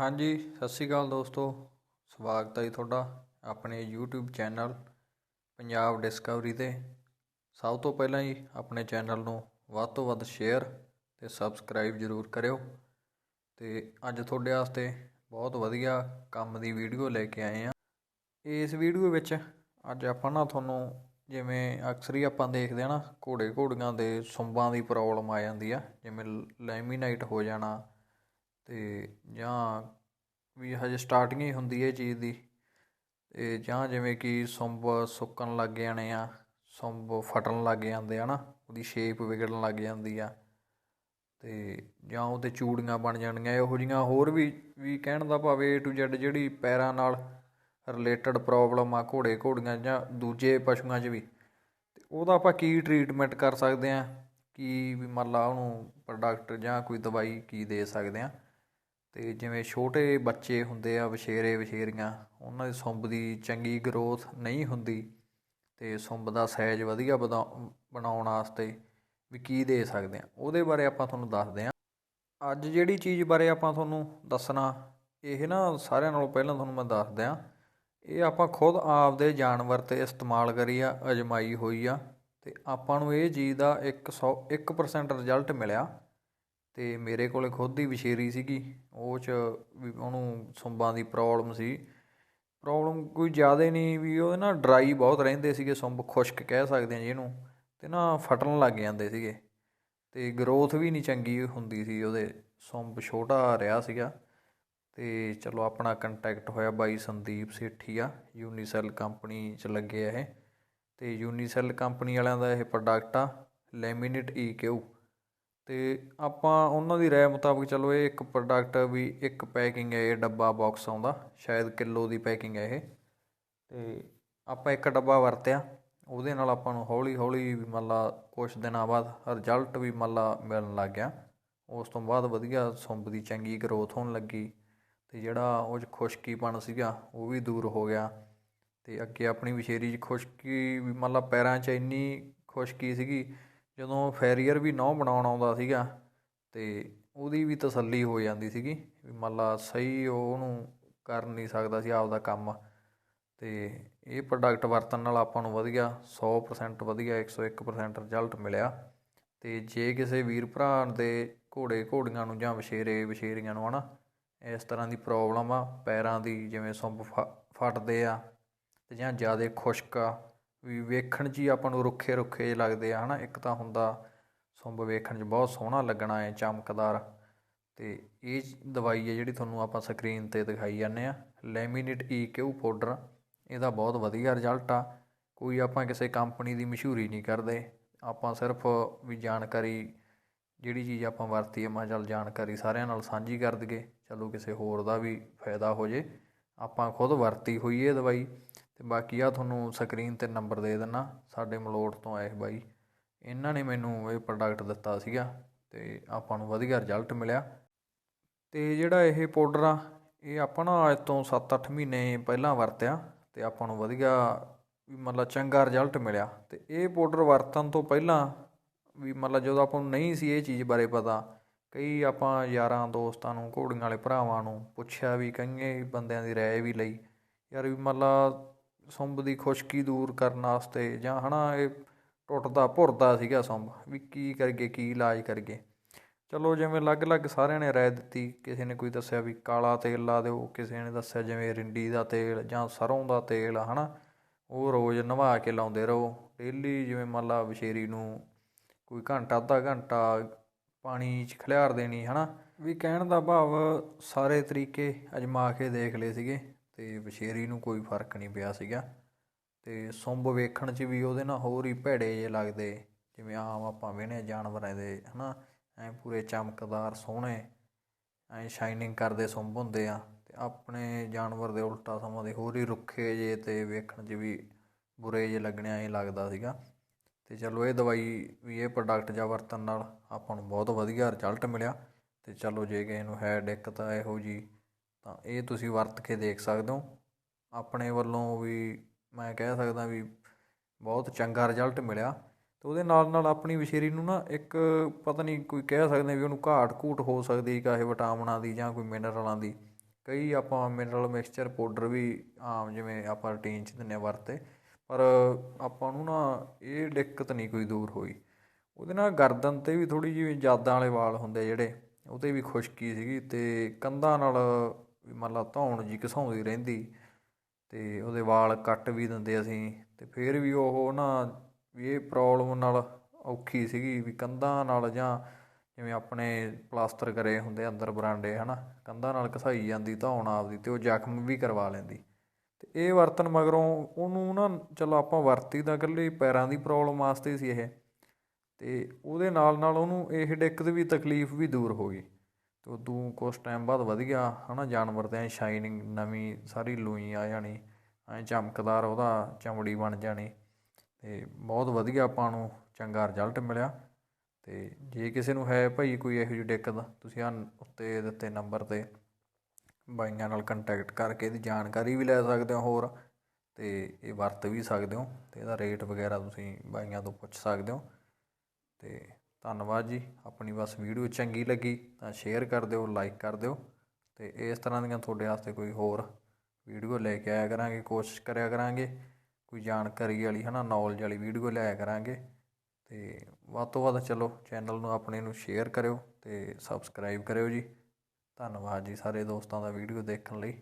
ਹਾਂਜੀ, ਸਤਿ ਸ਼੍ਰੀ ਅਕਾਲ ਦੋਸਤੋ। ਸਵਾਗਤ ਹੈ ਜੀ ਤੁਹਾਡਾ ਆਪਣੇ YouTube ਚੈਨਲ ਪੰਜਾਬ ਡਿਸਕਵਰੀ ਤੇ। ਸਭ ਤੋਂ ਪਹਿਲਾਂ ਜੀ ਆਪਣੇ ਚੈਨਲ ਨੂੰ ਵੱਧ ਤੋਂ ਵੱਧ ਸ਼ੇਅਰ ਤੇ ਸਬਸਕ੍ਰਾਈਬ ਜ਼ਰੂਰ ਕਰਿਓ। ਤੇ ਅੱਜ ਤੁਹਾਡੇ ਵਾਸਤੇ ਬਹੁਤ ਵਧੀਆ ਕੰਮ ਦੀ ਵੀਡੀਓ ਲੈ ਕੇ ਆਏ ਆ ਇਸ ਵੀਡੀਓ ਵਿੱਚ ਅੱਜ ਆਪਾਂ ਨਾ ਤੁਹਾਨੂੰ ਜਿਵੇਂ ਅਕਸਰ ਹੀ ਆਪਾਂ ਦੇਖਦੇ ਆ ਨਾ, ਘੋੜੇ ਘੋੜੀਆਂ ਦੇ ਸੁੰਬਾਂ ਦੀ ਪ੍ਰੋਬਲਮ ਆ ਜਾਂਦੀ ਆ। ਜਿਵੇਂ ਲੈਮੀਨਾਈਟ ਹੋ ਜਾਣਾ ਤੇ ਜਾਂ ਵੀ ਹਜੇ ਸਟਾਰਟਿੰਗ ਹੀ ਹੁੰਦੀ ਇਹ ਚੀਜ਼ ਦੀ। ਅਤੇ ਜਾਂ ਜਿਵੇਂ ਕਿ ਸੁੰਬ ਸੁੱਕਣ ਲੱਗ ਜਾਣੇ ਆ, ਸੁੰਬ ਫਟਣ ਲੱਗ ਜਾਂਦੇ ਆ ਨਾ, ਉਹਦੀ ਸ਼ੇਪ ਵਿਗੜਨ ਲੱਗ ਜਾਂਦੀ ਆ। ਅਤੇ ਜਾਂ ਉਹਦੇ ਚੂੜੀਆਂ ਬਣ ਜਾਣਗੀਆਂ, ਇਹੋ ਜਿਹੀਆਂ ਹੋਰ ਵੀ ਵੀ ਕਹਿਣ ਦਾ ਭਾਵ ਏ ਟੂ Z ਜਿਹੜੀ ਪੈਰਾਂ ਨਾਲ ਰਿਲੇਟਡ ਪ੍ਰੋਬਲਮ ਆ, ਘੋੜੇ ਘੋੜੀਆਂ ਜਾਂ ਦੂਜੇ ਪਸ਼ੂਆਂ 'ਚ ਵੀ, ਤੇ ਉਹਦਾ ਆਪਾਂ ਕੀ ਟਰੀਟਮੈਂਟ ਕਰ ਸਕਦੇ ਆ? ਕੀ ਵੀ ਮੰਨ ਲਾ ਉਹਨੂੰ ਪ੍ਰੋਡਕਟ ਜਾਂ ਕੋਈ ਦਵਾਈ ਕੀ ਦੇ ਸਕਦੇ ਆ? ਅਤੇ ਜਿਵੇਂ ਛੋਟੇ ਬੱਚੇ ਹੁੰਦੇ ਆ, ਵਛੇਰੇ, ਵਛੇਰੀਆਂ, ਉਹਨਾਂ ਦੀ ਸੁੰਬ ਦੀ ਚੰਗੀ ਗਰੋਥ ਨਹੀਂ ਹੁੰਦੀ ਅਤੇ ਸੁੰਬ ਦਾ ਸਾਈਜ਼ ਵਧੀਆ ਵਧਾ- ਬਣਾਉਣ ਵਾਸਤੇ ਵੀ ਕੀ ਦੇ ਸਕਦੇ ਆ। ਉਹਦੇ ਬਾਰੇ ਆਪਾਂ ਤੁਹਾਨੂੰ ਦੱਸਦੇ ਆ। ਅੱਜ ਜਿਹੜੀ ਚੀਜ਼ ਬਾਰੇ ਆਪਾਂ ਤੁਹਾਨੂੰ ਦੱਸਣਾ, ਇਹ ਨਾ ਸਾਰਿਆਂ ਨਾਲੋਂ ਪਹਿਲਾਂ ਤੁਹਾਨੂੰ ਮੈਂ ਦੱਸ ਦਿਆਂ ਇਹ ਆਪਾਂ ਖੁਦ ਆਪਦੇ ਜਾਨਵਰ ਤੇ ਇਸਤੇਮਾਲ ਕਰੀ ਆ ਅਜਮਾਈ ਹੋਈ ਆ ਤੇ ਆਪਾਂ ਨੂੰ ਇਹ ਚੀਜ਼ ਦਾ 100 1% ਰਿਜ਼ਲਟ ਮਿਲਿਆ। ਅਤੇ ਮੇਰੇ ਕੋਲ ਖੁਦ ਦੀ ਵਿਸ਼ੇਰੀ ਸੀਗੀ, ਉਹ ਚ ਵੀ ਉਹਨੂੰ ਸੁੰਬਾਂ ਦੀ ਪ੍ਰੋਬਲਮ ਸੀ। ਪ੍ਰੋਬਲਮ ਕੋਈ ਜ਼ਿਆਦਾ ਨਹੀਂ ਵੀ ਉਹ ਨਾ ਡਰਾਈ ਬਹੁਤ ਰਹਿੰਦੇ ਸੀਗੇ ਸੁੰਬ, ਖੁਸ਼ਕ ਕਹਿ ਸਕਦੇ ਆ ਜਿਹਨੂੰ ਅਤੇ ਨਾ ਫਟਣ ਲੱਗ ਜਾਂਦੇ ਸੀਗੇ। ਅਤੇ ਗਰੋਥ ਵੀ ਨਹੀਂ ਚੰਗੀ ਹੁੰਦੀ ਸੀ ਉਹਦੇ, ਸੁੰਬ ਛੋਟਾ ਰਿਹਾ ਸੀਗਾ। ਤੇ ਚਲੋ ਆਪਣਾ ਕੰਟੈਕਟ ਹੋਇਆ ਬਾਈ ਸੰਦੀਪ ਸੇਠੀਆ ਆ ਯੂਨੀਸੈਲ ਕੰਪਨੀ ਚ ਲੱਗੇ ਆ ਇਹ। ਤੇ ਯੂਨੀਸੈਲ ਕੰਪਨੀ ਵਾਲਿਆਂ ਦਾ ਇਹ ਪ੍ਰੋਡਕਟ ਆ ਲੈਮੀਨੇਟ ਈ ਅਤੇ ਆਪਾਂ ਉਹਨਾਂ ਦੀ ਰਾਏ ਮੁਤਾਬਕ ਚਲੋ ਇਹ ਇੱਕ ਪ੍ਰੋਡਕਟ ਵੀ ਇੱਕ ਪੈਕਿੰਗ ਹੈ, ਇਹ ਡੱਬਾ ਬੋਕਸ ਆਉਂਦਾ, ਸ਼ਾਇਦ ਕਿਲੋ ਦੀ ਪੈਕਿੰਗ ਹੈ ਇਹ। ਅਤੇ ਆਪਾਂ ਇੱਕ ਡੱਬਾ ਵਰਤਿਆ, ਉਹਦੇ ਨਾਲ ਆਪਾਂ ਨੂੰ ਹੌਲੀ ਹੌਲੀ ਵੀ ਮੰਨ ਲਾ ਕੁਛ ਦਿਨਾਂ ਬਾਅਦ ਰਿਜ਼ਲਟ ਵੀ ਮੰਨ ਲਾ ਮਿਲਣ ਲੱਗ ਗਿਆ। ਉਸ ਤੋਂ ਬਾਅਦ ਵਧੀਆ ਸੁੰਬ ਦੀ ਚੰਗੀ ਗਰੋਥ ਹੋਣ ਲੱਗੀ ਅਤੇ ਜਿਹੜਾ ਉਹ 'ਚ ਖੁਸ਼ਕੀਪਣ ਸੀਗਾ, ਉਹ ਵੀ ਦੂਰ ਹੋ ਗਿਆ। ਅਤੇ ਅੱਗੇ ਆਪਣੀ ਵਿਸ਼ੇਰੀ 'ਚ ਖੁਸ਼ਕੀ ਵੀ ਮੰਨ ਲਾ ਪੈਰਾਂ 'ਚ ਇੰਨੀ ਖੁਸ਼ਕੀ ਸੀਗੀ ਜਦੋਂ ਫੈਰੀਅਰ ਵੀ ਨਹੁੰ ਬਣਾਉਣ ਆਉਂਦਾ ਸੀਗਾ ਅਤੇ ਉਹਦੀ ਵੀ ਤਸੱਲੀ ਹੋ ਜਾਂਦੀ ਸੀਗੀ ਵੀ ਮੰਨ ਲਾ ਸਹੀ ਉਹ ਉਹਨੂੰ ਕਰ ਨਹੀਂ ਸਕਦਾ ਸੀ ਆਪਦਾ ਕੰਮ ਅਤੇ ਇਹ ਪ੍ਰੋਡਕਟ ਵਰਤਣ ਨਾਲ ਆਪਾਂ ਨੂੰ ਵਧੀਆ 100% ਵਧੀਆ 101% ਰਿਜ਼ਲਟ ਮਿਲਿਆ ਅਤੇ ਜੇ ਕਿਸੇ ਵੀਰ ਭਰਾ ਦੇ ਘੋੜੇ ਘੋੜੀਆਂ ਨੂੰ ਜਾਂ ਵਛੇਰੇ ਵਛੇਰੀਆਂ ਨੂੰ ਹਨਾ, ਇਸ ਤਰ੍ਹਾਂ ਦੀ ਪ੍ਰੋਬਲਮ ਆ, ਪੈਰਾਂ ਦੀ ਜਿਵੇਂ ਸੁੰਬ ਫ- ਫਟਦੇ ਆ ਤੇ ਜਾਂ ਜ਼ਿਆਦਾ ਖੁਸ਼ਕ ਆ ਵੀ ਵੇਖਣ 'ਚ ਹੀ ਆਪਾਂ ਨੂੰ ਰੁੱਖੇ ਰੁੱਖੇ ਜਿਹੇ ਲੱਗਦੇ ਆ, ਹਨਾ? ਇੱਕ ਤਾਂ ਹੁੰਦਾ ਸੁੰਬ ਵੇਖਣ 'ਚ ਬਹੁਤ ਸੋਹਣਾ ਲੱਗਣਾ ਹੈ ਚਮਕਦਾਰ। ਤੇ ਇਹ ਦਵਾਈ ਹੈ ਜਿਹੜੀ ਤੁਹਾਨੂੰ ਆਪਾਂ ਸਕਰੀਨ ਤੇ ਦਿਖਾਈ ਜਾਂਦੇ ਆ, ਲੈਮੀਨੇਟ ਈ ਕਿਊ ਪਾਊਡਰ। ਇਹਦਾ ਬਹੁਤ ਵਧੀਆ ਰਿਜ਼ਲਟ ਆ। ਕੋਈ ਆਪਾਂ ਕਿਸੇ ਕੰਪਨੀ ਦੀ ਮਸ਼ਹੂਰੀ ਨਹੀਂ ਕਰਦੇ। ਆਪਾਂ ਸਿਰਫ ਵੀ ਜਾਣਕਾਰੀ, ਜਿਹੜੀ ਚੀਜ਼ ਆਪਾਂ ਵਰਤੀ ਹੈ ਮੈਂ ਚੱਲ ਜਾਣਕਾਰੀ ਸਾਰਿਆਂ ਨਾਲ ਸਾਂਝੀ ਕਰ ਦਈਏ। ਚਲੋ ਕਿਸੇ ਹੋਰ ਦਾ ਵੀ ਫਾਇਦਾ ਹੋ ਜੇ। ਆਪਾਂ ਖੁਦ ਵਰਤੀ ਹੋਈ ਇਹ ਦਵਾਈ। ਤੇ ਬਾਕੀ ਆ ਤੁਹਾਨੂੰ ਸਕਰੀਨ ਤੇ ਨੰਬਰ ਦੇ ਦਿੰਨਾ, ਸਾਡੇ ਮਲੋਟ ਤੋਂ ਆਏ ਬਾਈ। ਇਹਨਾਂ ਨੇ ਮੈਨੂੰ ਇਹ ਪ੍ਰੋਡਕਟ ਦਿੱਤਾ ਸੀਗਾ ਤੇ ਆਪਾਂ ਨੂੰ ਵਧੀਆ ਰਿਜ਼ਲਟ ਮਿਲਿਆ। ਤੇ ਜਿਹੜਾ ਇਹ ਪਾਊਡਰ ਆ, ਇਹ ਆਪਾਂ ਨਾ ਅੱਜ ਤੋਂ 7-8 ਮਹੀਨੇ ਪਹਿਲਾਂ ਵਰਤਿਆ ਤੇ ਆਪਾਂ ਨੂੰ ਵਧੀਆ ਵੀ ਮਤਲਬ ਚੰਗਾ ਰਿਜ਼ਲਟ ਮਿਲਿਆ। ਤੇ ਇਹ ਪਾਊਡਰ ਵਰਤਣ ਤੋਂ ਪਹਿਲਾਂ ਵੀ ਮਤਲਬ ਜਦੋਂ ਆਪਾਂ ਨੂੰ ਨਹੀਂ ਸੀ ਇਹ ਚੀਜ਼ ਬਾਰੇ ਪਤਾ, ਕਈ ਆਪਾਂ ਯਾਰਾਂ ਦੋਸਤਾਂ ਨੂੰ, ਘੋੜੀਆਂ ਵਾਲੇ ਭਰਾਵਾਂ ਨੂੰ ਪੁੱਛਿਆ ਵੀ ਕਈਏ ਬੰਦਿਆਂ ਦੀ ਰਾਏ ਵੀ ਲਈ। ਯਾਰ ਵੀ ਮਤਲਬ ਸੁੰਬ ਦੀ ਖੁਸ਼ਕੀ ਦੂਰ ਕਰਨ ਵਾਸਤੇ ਜਾਂ ਹਨਾ ਇਹ ਟੁੱਟਦਾ ਭੁਰਦਾ ਸੀਗਾ ਸੁੰਬ ਵੀ ਕੀ ਕਰੀਏ, ਕੀ ਇਲਾਜ ਕਰੀਏ। ਚਲੋ ਜਿਵੇਂ ਅਲੱਗ-ਅਲੱਗ ਸਾਰਿਆਂ ਨੇ ਰਾਏ ਦਿੱਤੀ, ਕਿਸੇ ਨੇ ਕੋਈ ਦੱਸਿਆ ਵੀ ਕਾਲਾ ਤੇਲ ਲਾ ਦਿਓ, ਕਿਸੇ ਨੇ ਦੱਸਿਆ ਜਿਵੇਂ ਰਿੰਡੀ ਦਾ ਤੇਲ ਜਾਂ ਸਰੋਂ ਦਾ ਤੇਲ ਆ ਹਨਾ, ਉਹ ਰੋਜ਼ ਨਵਾ ਕੇ ਲਾਉਂਦੇ ਰਹੋ। ਡੇਲੀ ਜਿਵੇਂ ਮੰਨ ਲਾ ਵਿਸ਼ੇਰੀ ਨੂੰ ਕੋਈ ਘੰਟਾ, ਅੱਧਾ ਘੰਟਾ ਪਾਣੀ 'ਚ ਖਿਲਾਰ ਦੇਣੀ ਹਨਾ, ਵੀ ਕਹਿਣ ਦਾ ਭਾਵ ਸਾਰੇ ਤਰੀਕੇ ਅਜਮਾ ਕੇ ਦੇਖ ਲਏ ਸੀਗੇ। ਤੇ ਵਿਸ਼ੇਰੀ ਨੂੰ ਕੋਈ ਫ਼ਰਕ ਨਹੀਂ ਪਿਆ ਸੀਗਾ। ਤੇ ਸੁੰਬ ਵੇਖਣ 'ਚ ਵੀ ਉਹਦੇ ਨਾਲ ਹੋਰ ਹੀ ਭੈੜੇ ਜੇ ਲੱਗਦੇ, ਜਿਵੇਂ ਆਮ ਆਪਾਂ ਵੇਹਨੇ ਜਾਨਵਰਾਂ ਦੇ, ਹਨਾ, ਐ ਪੂਰੇ ਚਮਕਦਾਰ, ਸੋਹਣੇ, ਐ ਸ਼ਾਈਨਿੰਗ ਕਰਦੇ ਸੁੰਬ ਹੁੰਦੇ ਆ। ਤੇ ਆਪਣੇ ਜਾਨਵਰ ਦੇ ਉਲਟਾ ਸਮਾਂ ਦੇ ਹੋਰ ਹੀ ਰੁੱਖੇ ਜੇ ਤੇ ਵੇਖਣ 'ਚ ਵੀ ਬੁਰੇ ਜੇ ਲੱਗਣੇ ਐ ਲੱਗਦਾ ਸੀਗਾ। ਤੇ ਚਲੋ ਇਹ ਦਵਾਈ ਵੀ ਇਹ ਪ੍ਰੋਡਕਟ ਜਾਂ ਵਰਤਣ ਨਾਲ ਆਪਾਂ ਨੂੰ ਬਹੁਤ ਵਧੀਆ ਰਿਜ਼ਲਟ ਮਿਲਿਆ। ਤੇ ਚਲੋ ਜੇ ਕਿਸੇ ਨੂੰ ਹੈ ਦਿੱਕਤ ਇਹੋ ਜੀ ਤਾਂ ਇਹ ਤੁਸੀਂ ਵਰਤ ਕੇ ਦੇਖ ਸਕਦੇ ਹੋ। ਆਪਣੇ ਵੱਲੋਂ ਵੀ ਮੈਂ ਕਹਿ ਸਕਦਾ ਵੀ ਬਹੁਤ ਚੰਗਾ ਰਿਜ਼ਲਟ ਮਿਲਿਆ। ਤੇ ਉਹਦੇ ਨਾਲ ਨਾਲ ਆਪਣੀ ਵਿਸ਼ੇਰੀ ਨੂੰ ਨਾ ਇੱਕ ਪਤਾ ਨਹੀਂ ਕੋਈ ਕਹਿ ਸਕਦੇ ਵੀ ਉਹਨੂੰ ਘਾਟ ਘੂਟ ਹੋ ਸਕਦੀ ਚਾਹੇ ਵਿਟਾਮਿਨਾਂ ਦੀ ਜਾਂ ਕੋਈ ਮਿਨਰਲਾਂ ਦੀ। ਕਈ ਆਪਾਂ ਮਿਨਰਲ ਮਿਕਸਚਰ ਪਾਊਡਰ ਵੀ ਆਮ ਜਿਵੇਂ ਆਪਾਂ ਰੂਟੀਨ 'ਚ ਦਿੰਦੇ ਹਾਂ ਵਰਤੇ, ਪਰ ਆਪਾਂ ਨੂੰ ਨਾ ਇਹ ਦਿੱਕਤ ਨਹੀਂ ਕੋਈ ਦੂਰ ਹੋਈ। ਉਹਦੇ ਨਾਲ ਗਰਦਨ ਤੇ ਵੀ ਥੋੜੀ ਜਿਹੀ ਜਾਦਾਂ ਵਾਲੇ ਵਾਲ ਹੁੰਦੇ ਜਿਹੜੇ ਉਹਤੇ ਵੀ ਖੁਸ਼ਕੀ ਸੀਗੀ ਤੇ ਕੰਧਾਂ ਨਾਲ ਵੀ ਮੰਨ ਲਾ ਧੌਣ ਜੀ ਘਸਾਉਂਦੀ ਰਹਿੰਦੀ ਅਤੇ ਉਹਦੇ ਵਾਲ ਕੱਟ ਵੀ ਦਿੰਦੇ ਅਸੀਂ ਅਤੇ ਫਿਰ ਵੀ ਉਹ ਨਾ ਵੀ ਇਹ ਪ੍ਰੋਬਲਮ ਨਾਲ ਔਖੀ ਸੀਗੀ ਵੀ ਕੰਧਾਂ ਨਾਲ ਜਾਂ ਜਿਵੇਂ ਆਪਣੇ ਪਲਾਸਟਰ ਕਰੇ ਹੁੰਦੇ ਅੰਦਰ ਬਰਾਂਡੇ, ਹਨਾ, ਕੰਧਾਂ ਨਾਲ ਘਸਾਈ ਜਾਂਦੀ ਧੌਣ ਆਪਦੀ ਤੇ ਉਹ ਜ਼ਖਮ ਵੀ ਕਰਵਾ ਲੈਂਦੀ। ਤੇ ਇਹ ਵਰਤਨ ਮਗਰੋਂ ਉਹਨੂੰ ਨਾ ਚਲੋ ਆਪਾਂ ਵਰਤੀ ਤਾਂ ਇਕੱਲੇ ਪੈਰਾਂ ਦੀ ਪ੍ਰੋਬਲਮ ਵਾਸਤੇ ਸੀ ਇਹ ਤੇ ਉਹਦੇ ਨਾਲ ਨਾਲ ਉਹਨੂੰ ਇਹ ਡਿੱਕ ਦੀ ਵੀ ਤਕਲੀਫ ਵੀ ਦੂਰ ਹੋ ਗਈ। ਤੇ ਉਦੋਂ ਕੁਛ ਟਾਈਮ ਬਾਅਦ ਵਧੀਆ ਹੈ ਨਾ ਜਾਨਵਰ ਤੇ ਐਂ ਸ਼ਾਈਨਿੰਗ ਨਵੀਂ ਸਾਰੀ ਲੂਈ ਆ ਜਾਣੀ, ਐ ਚਮਕਦਾਰ ਉਹਦਾ ਚਮੜੀ ਬਣ ਜਾਣੀ ਅਤੇ ਬਹੁਤ ਵਧੀਆ ਆਪਾਂ ਨੂੰ, ਚੰਗਾ ਰਿਜ਼ਲਟ ਮਿਲਿਆ ਅਤੇ ਜੇ ਕਿਸੇ ਨੂੰ ਹੈ ਭਾਈ ਕੋਈ ਇਹੋ ਜਿਹੀ ਦਿੱਕਤ, ਤੁਸੀਂ ਆ ਉੱਤੇ ਦਿੱਤੇ ਨੰਬਰ ਤੇ ਬਾਈਆਂ ਨਾਲ ਕੰਟੈਕਟ ਕਰਕੇ ਇਹਦੀ ਜਾਣਕਾਰੀ ਵੀ ਲੈ ਸਕਦੇ ਹੋ ਹੋਰ ਅਤੇ ਇਹ ਵਰਤ ਵੀ ਸਕਦੇ ਹੋ ਅਤੇ ਇਹਦਾ ਰੇਟ ਵਗੈਰਾ ਤੁਸੀਂ ਬਾਈਆਂ ਤੋਂ ਪੁੱਛ ਸਕਦੇ ਹੋ ਅਤੇ ਧੰਨਵਾਦ ਜੀ। ਆਪਣੀ ਬਸ ਵੀਡੀਓ ਚੰਗੀ ਲੱਗੀ ਤਾਂ ਸ਼ੇਅਰ ਕਰ ਦਿਓ ਲਾਈਕ ਕਰ ਦਿਓ ਤੇ ਇਸ ਤਰ੍ਹਾਂ ਦੀਆਂ ਤੁਹਾਡੇ ਵਾਸਤੇ ਕੋਈ ਹੋਰ ਵੀਡੀਓ ਲੈ ਕੇ ਆਇਆ ਕਰਾਂਗੇ, ਕੋਸ਼ਿਸ਼ ਕਰਿਆ ਕਰਾਂਗੇ। ਕੋਈ ਜਾਣਕਾਰੀ ਵਾਲੀ ਹੈ ਨਾ ਨੌਲੇਜ ਵਾਲੀ ਵੀਡੀਓ ਲਿਆਇਆ ਕਰਾਂਗੇ ਤੇ ਵੱਧ ਤੋਂ ਵੱਧ ਚਲੋ ਚੈਨਲ ਨੂੰ ਆਪਣੇ ਨੂੰ ਸ਼ੇਅਰ ਕਰਿਓ ਤੇ ਸਬਸਕ੍ਰਾਈਬ ਕਰਿਓ ਜੀ। ਧੰਨਵਾਦ ਜੀ ਸਾਰੇ ਦੋਸਤਾਂ ਦਾ ਵੀਡੀਓ ਦੇਖਣ ਲਈ।